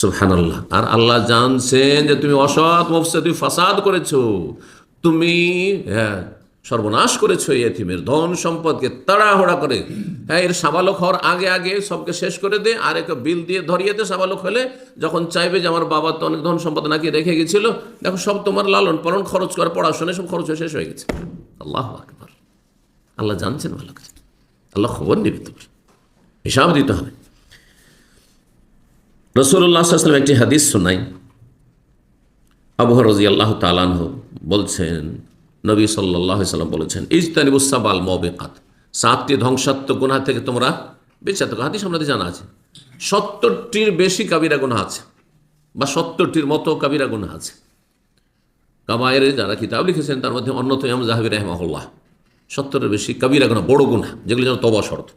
সুবহান আল্লাহ আর আল্লাহ জানছেন যে তুমি অসৎ মফসে, তুমি ফাসাদ করেছ। তুমি হ্যাঁ সর্বনাশ করেছ এতিমের ধন সম্পদকে তাড়াহুড়া করে। হ্যাঁ এর সাবালক হওয়ার আগে আগে সবকে শেষ করে দে, আর একটা বিল দিয়ে ধরিয়ে দে সাবালক হলে। যখন চাইবে যে আমার বাবা তো অনেক ধন সম্পদ নাকি রেখে গেছিল, দেখো সব তোমার লালন পালন, খরচ করে, পড়াশোনা, সব খরচ শেষ হয়ে গেছে। আল্লাহ আকবার। আল্লাহ জানছেন ভালো আল্লাহ খবর নেবে তোমার। হিসাব দিতে হবে। রসুল্লাহ আসলাম একটি হাদিস শোনাই। আবু রাজি আল্লাহ তালানহ বলছেন, নবী সাল্লাহ সাল্লাম বলেছেন ইজতানিবুসাবাল মবেকাত। সাতটি ধ্বংসাত্মক গুণা থেকে তোমরা বেঁচে থাকো। হাদিস আমাদের জানা আছে। সত্তরটির বেশি কাবিরা গুণা আছে বা সত্তরটির মতো কাবিরা গুণা আছে। কাবায়ের যারা কিতাব লিখেছেন, তার মধ্যে অন্যতম জাহাবির রহমাহুল্লাহ। সত্তরের বেশি কাবিরা গুণা বড় গুণা যেগুলি যেন তবা শর্ত।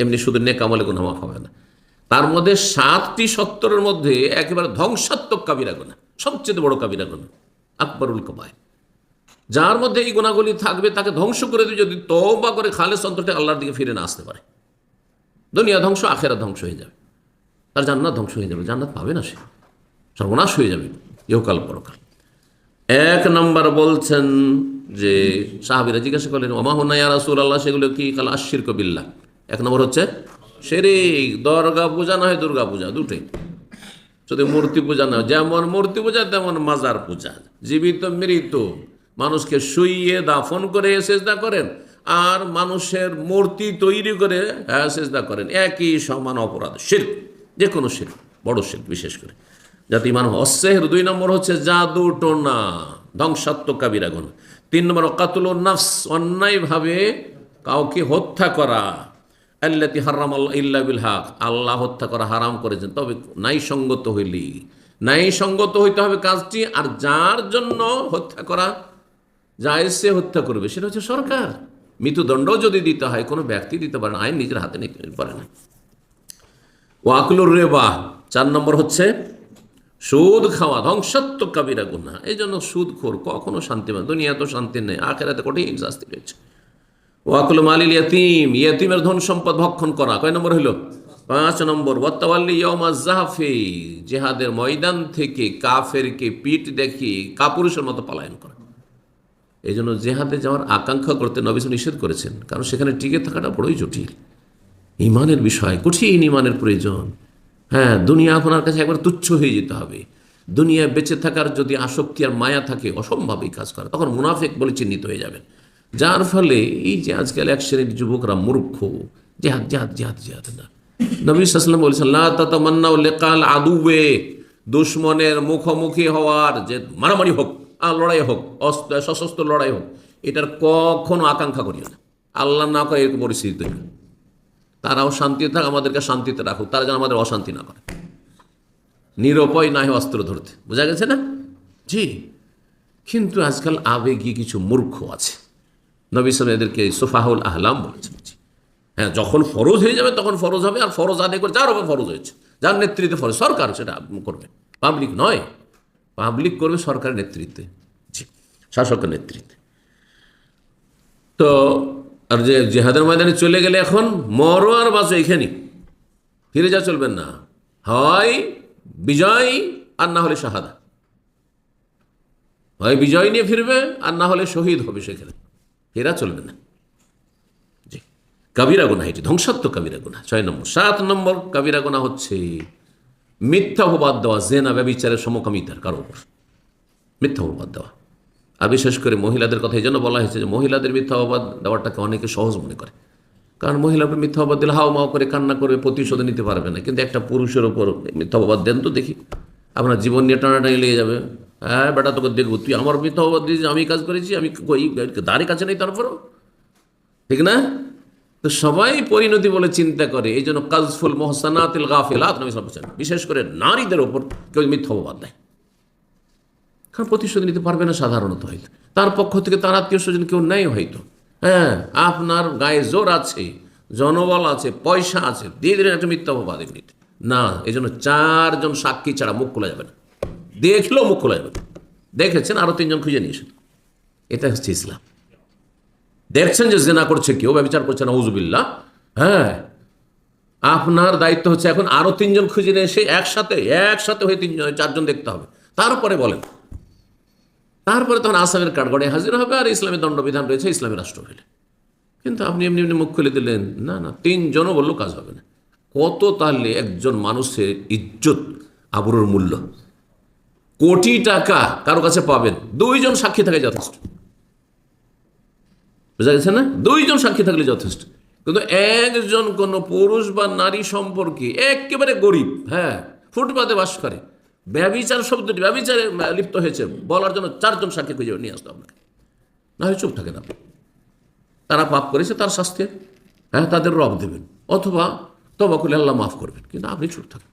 এমনি শুধু নেক আমলে গুণা মাফ হবে না। তার মধ্যে সাতটি সত্তরের মধ্যে একেবারে ধ্বংসাত্মক কাবিরা গুণা সবচেয়ে বড় কাবিরা গুণা আকবরুল কবায় যার মধ্যে এই গুণাগুলি থাকবে, তাকে ধ্বংস করে দিয়ে যদি তবা করে খালে অন্তরটা আল্লাহর দিকে ফিরে না আসতে পারে। দুনিয়া ধ্বংস, আখেরা ধ্বংস হয়ে যাবে। তার জান্নাত ধ্বংস হয়ে যাবে, জান্নাত পাবে না সে। সর্বনাশ হয়ে যাবে, ইহকাল পরকাল। এক নম্বর বলছেন যে সাহাবিরা জিজ্ঞাসা করলেন ওমাহুনা ইয়া রাসূল আল্লাহ সেগুলো কি? কাল আশির কবিল্লা এক নম্বর হচ্ছে শেরিক, দর্গা পূজা না হয় দুর্গা পূজা, দুটোই। যদি মূর্তি পূজা না যেমন মূর্তি পূজা, তেমন মাজার পূজা। জীবিত, মৃত, মানুষকে শুইয়ে দাফন করে সেজদা করেন, আর মানুষের মূর্তি তৈরি করে হ্যাঁ করেন। একই সমান অপরাধ শিল্প যে কোনো শিল্প বড় শিল্প বিশেষ করে। যাতে ইমান অশ্বের দুই নম্বর হচ্ছে জাদু টোনা, ধ্বংসাত্মক কাবিরা তিন নম্বর কাতুল নাফস, অন্যায়ভাবে কাউকে হত্যা করা। আল্লাতি হারাম আল্লাহ বিল হাক। আল্লাহ হত্যা করা হারাম করেছেন। তবে নাই সঙ্গত হইলি। নাই সঙ্গত হইতে হবে কাজটি, আর যার জন্য হত্যা করা যায় সে হত্যা করবে, সেটা হচ্ছে সরকার। মৃত্যুদণ্ডও যদি দিতে হয়, কোনো ব্যক্তি দিতে পারে না, আইন নিজের হাতে নিতে পারে না। ওয়াকলুর রেবা, চার নম্বর হচ্ছে সুদ খাওয়া, ধ্বংসাত্মক কাবিরা গুণা এই জন্য সুদ খোর কখনো শান্তি পায় দুনিয়া তো শান্তি নেই, আখেরাতে কঠিন শাস্তি রয়েছে ওয়াকুল মালিল ইয়াতিম, ইয়াতিমের ধন সম্পদ ভক্ষণ করা। কয় নম্বর হইল? পাঁচ নম্বর ওয়াত্তাওয়াল্লি ইয়মা জাহাফি জেহাদের ময়দান থেকে কাফেরকে পিঠ দেখিয়ে কাপুরুষের মতো পলায়ন করা। এই জন্য জেহাদে যাওয়ার আকাঙ্ক্ষা করতে নবীস নিষেধ করেছেন, কারণ সেখানে টিকে থাকাটা বড়ই জটিল। ইমানের বিষয়, কঠিন ইমানের প্রয়োজন। হ্যাঁ দুনিয়া আপনার কাছে একবার তুচ্ছ হয়ে যেতে হবে। দুনিয়ায় বেঁচে থাকার যদি আসক্তি আর মায়া থাকে, অসম্ভব কাজ করা। তখন মুনাফেক বলে চিহ্নিত হয়ে যাবেন। যার ফলে এই যে আজকাল এক শ্রেণির যুবকরা মূর্খ, জেহাদ জেহাদ জেহাদ জেহাদ না। নবী সাল্লাম বলেছেন, লা তাতামান্নাউ লিকাল আদুবে দুশ্মনের মুখোমুখি হওয়ার যে মারামারি হোক, আর লড়াই হোক, অস্ত্র, সশস্ত্র লড়াই হোক, এটার কখনো আকাঙ্ক্ষা করিও না। আল্লাহ না করে এরকম পরিস্থিতি তৈরি তারাও শান্তিতে থাক, আমাদেরকে শান্তিতে রাখুক, তারা যেন আমাদের অশান্তি না করে। নিরপয় না হয় অস্ত্র ধরতে। বোঝা গেছে না? জি। কিন্তু আজকাল আবেগী কিছু মূর্খ আছে। নবী সাল এদেরকে সোফাহুল আহলাম বলেছেন। হ্যাঁ যখন ফরজ হয়ে যাবে তখন ফরজ হবে আর ফরজ আদায় করে যার উপর ফরজ হয়েছে, যার নেতৃত্বে ফরজ, সরকার সেটা করবে। পাবলিক নয়, পাবলিক করবে সরকারের নেতৃত্বে। জি, শাসকের নেতৃত্বে। তো আর যে জেহাদের ময়দানে চলে গেলে এখন মরো আর বাঁচো এখানে। ফিরে যা চলবেন না। হয় বিজয় আর না হলে শাহাদা। হয় বিজয় নিয়ে ফিরবে আর না হলে শহীদ হবে সেখানে। ফেরা চলবে না। জি। কাবিরা গুণা এটি ধ্বংসাত্মক কাবিরা গুণা ছয় নম্বর, সাত নম্বর কাবিরা গুণা হচ্ছে মিথ্যা অপবাদ দেওয়া, জেনা, ব্যবিচারের সমকামিতার কারও উপর। মিথ্যা অপবাদ দেওয়া। আর বিশেষ করে মহিলাদের কথা এই জন্য বলা হয়েছে যে মহিলাদের মিথ্যা অপবাদ দেওয়াটাকে অনেকে সহজ মনে করে। কারণ উপর মিথ্যা অপবাদ দিলে হাও মাও করে, কান্না করবে, প্রতিশোধ নিতে পারবে না। কিন্তু একটা পুরুষের ওপর মিথ্যা অপবাদ দেন তো দেখি। আপনার জীবন নিয়ে টানাটানি লেগে যাবে। হ্যাঁ বেটা, তোকে দেখব। তুই আমার মিথ্যা দিয়েছিস, আমি কাজ করেছি, আমি দাঁড়ি কাছে নেই তারপরও? ঠিক না? তো সবাই পরিণতি বলে চিন্তা করে, এই জন্য কাজফুল মোহসানাতিল গাফিলাত নবী আলাইহি বিশেষ করে নারীদের ওপর কেউ মিথ্যা অপবাদ দেয়। কারণ প্রতিশোধ নিতে পারবে না সাধারণত হয়তো। তার পক্ষ থেকে তার আত্মীয় স্বজন কেউ নেই হয়তো। হ্যাঁ আপনার গায়ে জোর আছে, জনবল আছে, পয়সা আছে দিয়ে দিলেন একটা মিথ্যা অপবাদ এমনিতে। না, এই জন্য চারজন সাক্ষী ছাড়া মুখ খোলা যাবে না। দেখলেও মুখ খোলা যাবে। দেখেছেন আরও তিনজন খুঁজে নিয়েছেন এটা হচ্ছে ইসলাম। দেখছেন যে জেনা করছে কেউ ব্যবচার করছে না উজুবিল্লা হ্যাঁ। আপনার দায়িত্ব হচ্ছে এখন আরও তিনজন খুঁজে নিয়ে এসে একসাথে একসাথে হয়ে তিনজন, চারজন দেখতে হবে। তারপরে বলেন। তারপরে তখন আসামের কাঠগড়ে হাজির হবে আর ইসলামের দণ্ডবিধান রয়েছে ইসলামী রাষ্ট্র হইলে। কিন্তু আপনি এমনি এমনি মুখ খুলে দিলেন, না না, তিনজনও বললেও কাজ হবে না। কত তাহলে একজন মানুষের ইজ্জত আবরুর মূল্য? কোটি টাকা কারও কাছে পাবেন। দুইজন সাক্ষী থাকে যথেষ্ট। বুঝা গেছে না? দুইজন সাক্ষী থাকলে যথেষ্ট। কিন্তু একজন কোন পুরুষ বা নারী সম্পর্কে একেবারে গরিব হ্যাঁ ফুটপাতে বাস করে, ব্যবিচার শব্দটি, ব্যবিচারে লিপ্ত হয়েছে বলার জন্য চারজন সাক্ষী খুঁজে নিয়ে আসতে আপনাকে না চুপ থাকেন আপনি। তারা পাপ করেছে, তার শাস্তি হ্যাঁ তাদের রব দেবেন, অথবা তবা করলে আল্লাহ মাফ করবেন, কিন্তু আপনি চুপ থাকেন।